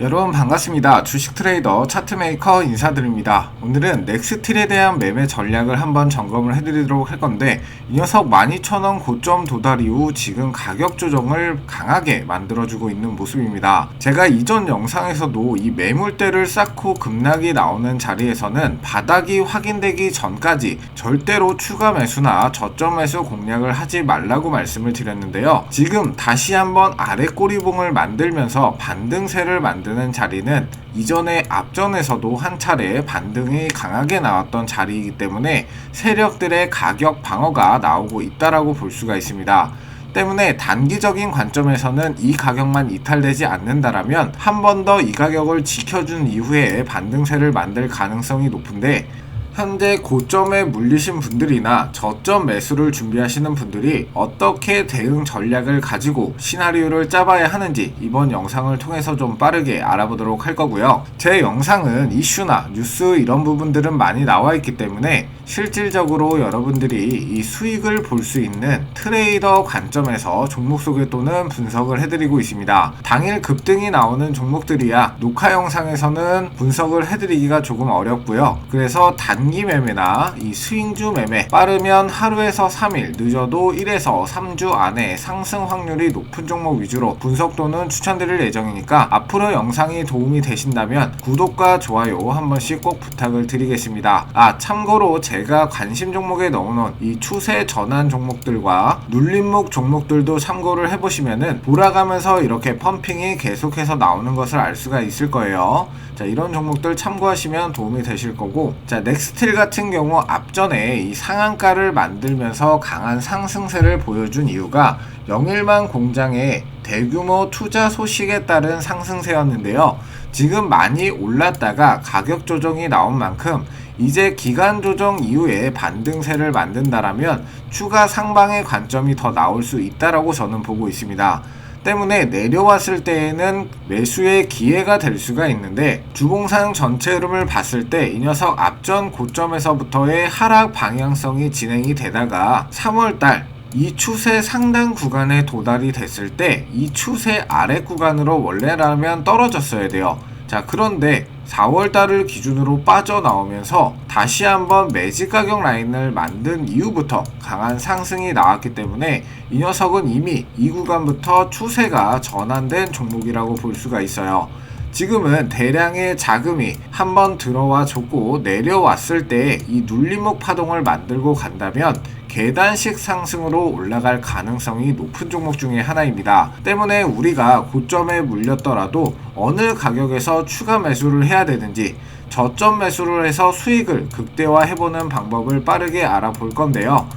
여러분 반갑습니다. 주식 트레이더 차트 메이커 인사드립니다. 오늘은 넥스틸에 대한 매매 전략을 한번 점검을 해드리도록 할 건데 이 녀석 12,000원 고점 도달 이후 지금 가격 조정을 강하게 만들어주고 있는 모습입니다. 제가 이전 영상에서도 이 매물대를 쌓고 급락이 나오는 자리에서는 바닥이 확인되기 전까지 절대로 추가 매수나 저점 매수 공략을 하지 말라고 말씀을 드렸는데요. 지금 다시 한번 아래 꼬리봉을 만들면서 반등세를 만 드는 자리는 이전에 앞전에서도 한 차례 반등이 강하게 나왔던 자리이기 때문에 세력들의 가격 방어가 나오고 있다라고 볼 수가 있습니다. 때문에 단기적인 관점에서는 이 가격만 이탈되지 않는다라면 한 번 더 이 가격을 지켜준 이후에 반등세를 만들 가능성이 높은데 현재 고점에 물리신 분들이나 저점 매수를 준비하시는 분들이 어떻게 대응 전략을 가지고 시나리오를 짜봐야 하는지 이번 영상을 통해서 좀 빠르게 알아보도록 할 거고요. 제 영상은 이슈나 뉴스 이런 부분들은 많이 나와 있기 때문에 실질적으로 여러분들이 이 수익을 볼 수 있는 트레이더 관점에서 종목 소개 또는 분석을 해드리고 있습니다. 당일 급등이 나오는 종목들이야 녹화 영상에서는 분석을 해드리기가 조금 어렵고요. 그래서 단기 매매나 이 스윙주 매매 빠르면 하루에서 3일 늦어도 1에서 3주 안에 상승 확률이 높은 종목 위주로 분석 또는 추천드릴 예정이니까 앞으로 영상이 도움이 되신다면 구독과 좋아요 한 번씩 꼭 부탁을 드리겠습니다. 아 참고로 제가 관심 종목에 넣어놓은 이 추세 전환 종목들과 눌림목 종목들도 참고를 해보시면은 돌아가면서 이렇게 펌핑이 계속해서 나오는 것을 알 수가 있을 거예요. 자 이런 종목들 참고하시면 도움이 되실 거고 자 넥스틸 같은 경우 앞전에 이 상한가를 만들면서 강한 상승세를 보여준 이유가 영일만 공장의 대규모 투자 소식에 따른 상승세였는데요. 지금 많이 올랐다가 가격 조정이 나온 만큼 이제 기간 조정 이후에 반등세를 만든다라면 추가 상방의 관점이 더 나올 수 있다라고 저는 보고 있습니다. 때문에 내려왔을 때에는 매수의 기회가 될 수가 있는데 주봉상 전체 흐름을 봤을 때 이 녀석 앞전 고점에서부터의 하락 방향성이 진행이 되다가 3월달 이 추세 상단 구간에 도달이 됐을 때 이 추세 아래 구간으로 원래라면 떨어졌어야 돼요. 자 그런데 4월달을 기준으로 빠져나오면서 다시 한번 매직 가격 라인을 만든 이후부터 강한 상승이 나왔기 때문에 이 녀석은 이미 이 구간부터 추세가 전환된 종목이라고 볼 수가 있어요. 지금은 대량의 자금이 한번 들어와 줬고 내려왔을 때 이 눌림목 파동을 만들고 간다면 계단식 상승으로 올라갈 가능성이 높은 종목 중에 하나입니다. 때문에 우리가 고점에 물렸더라도 어느 가격에서 추가 매수를 해야 되는지 저점 매수를 해서 수익을 극대화해보는 방법을 빠르게 알아볼 건데요.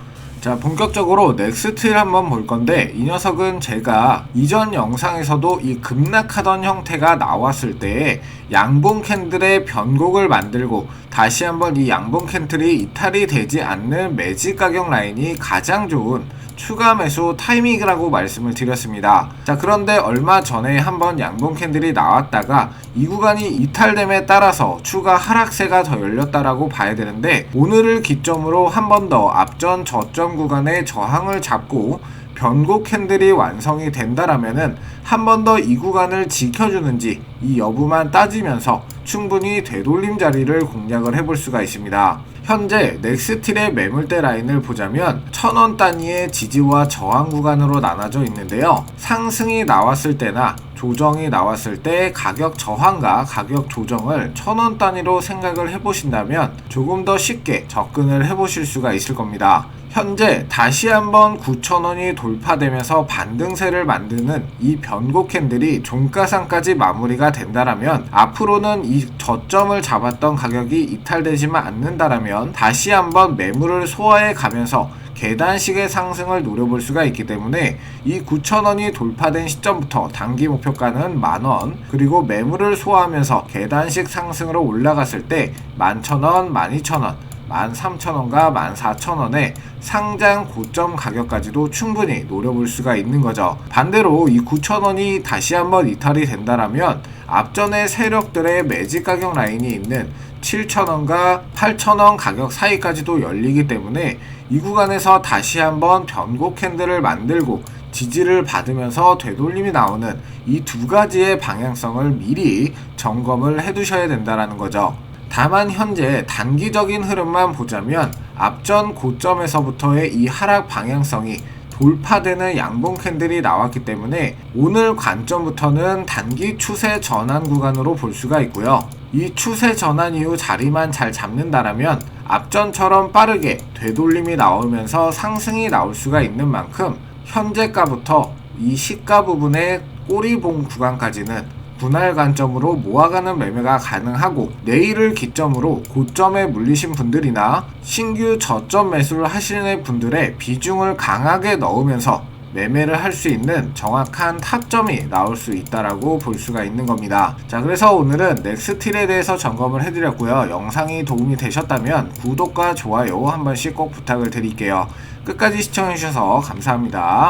자 본격적으로 넥스트를 한번 볼 건데 이 녀석은 제가 이전 영상에서도 이 급락하던 형태가 나왔을 때 양봉 캔들의 변곡을 만들고 다시 한번 이 양봉 캔들이 이탈이 되지 않는 매직 가격 라인이 가장 좋은 추가 매수 타이밍이라고 말씀을 드렸습니다. 자, 그런데 얼마 전에 한번 양봉 캔들이 나왔다가 이 구간이 이탈됨에 따라서 추가 하락세가 더 열렸다라고 봐야 되는데 오늘을 기점으로 한 번 더 앞전 저점 구간의 저항을 잡고 변곡 캔들이 완성이 된다라면은 한 번 더 이 구간을 지켜주는지 이 여부만 따지면서 충분히 되돌림 자리를 공략을 해볼 수가 있습니다. 현재 넥스틸의 매물대 라인을 보자면 1000원 단위의 지지와 저항 구간으로 나눠져 있는데요. 상승이 나왔을 때나 조정이 나왔을 때 가격 저항과 가격 조정을 1000원 단위로 생각을 해보신다면 조금 더 쉽게 접근을 해보실 수가 있을 겁니다. 현재 다시 한번 9,000원이 돌파되면서 반등세를 만드는 이 변곡 캔들이 종가상까지 마무리가 된다라면 앞으로는 이 저점을 잡았던 가격이 이탈되지만 않는다라면 다시 한번 매물을 소화해 가면서 계단식의 상승을 노려볼 수가 있기 때문에 이 9,000원이 돌파된 시점부터 단기 목표가는 만원 그리고 매물을 소화하면서 계단식 상승으로 올라갔을 때 11,000원, 12,000원 13,000원과 14,000원에 상장 고점 가격까지도 충분히 노려볼 수가 있는 거죠. 반대로 이 9,000원이 다시 한번 이탈이 된다라면 앞전의 세력들의 매직 가격 라인이 있는 7,000원과 8,000원 가격 사이까지도 열리기 때문에 이 구간에서 다시 한번 변곡 캔들을 만들고 지지를 받으면서 되돌림이 나오는 이 두 가지의 방향성을 미리 점검을 해 두셔야 된다라는 거죠. 다만 현재 단기적인 흐름만 보자면 앞전 고점에서부터의 이 하락 방향성이 돌파되는 양봉 캔들이 나왔기 때문에 오늘 관점부터는 단기 추세 전환 구간으로 볼 수가 있고요. 이 추세 전환 이후 자리만 잘 잡는다라면 앞전처럼 빠르게 되돌림이 나오면서 상승이 나올 수가 있는 만큼 현재가부터 이 시가 부분의 꼬리봉 구간까지는 분할 관점으로 모아가는 매매가 가능하고 내일을 기점으로 고점에 물리신 분들이나 신규 저점 매수를 하시는 분들의 비중을 강하게 넣으면서 매매를 할 수 있는 정확한 타점이 나올 수 있다라고 볼 수가 있는 겁니다. 자, 그래서 오늘은 넥스틸에 대해서 점검을 해드렸고요. 영상이 도움이 되셨다면 구독과 좋아요 한 번씩 꼭 부탁을 드릴게요. 끝까지 시청해주셔서 감사합니다.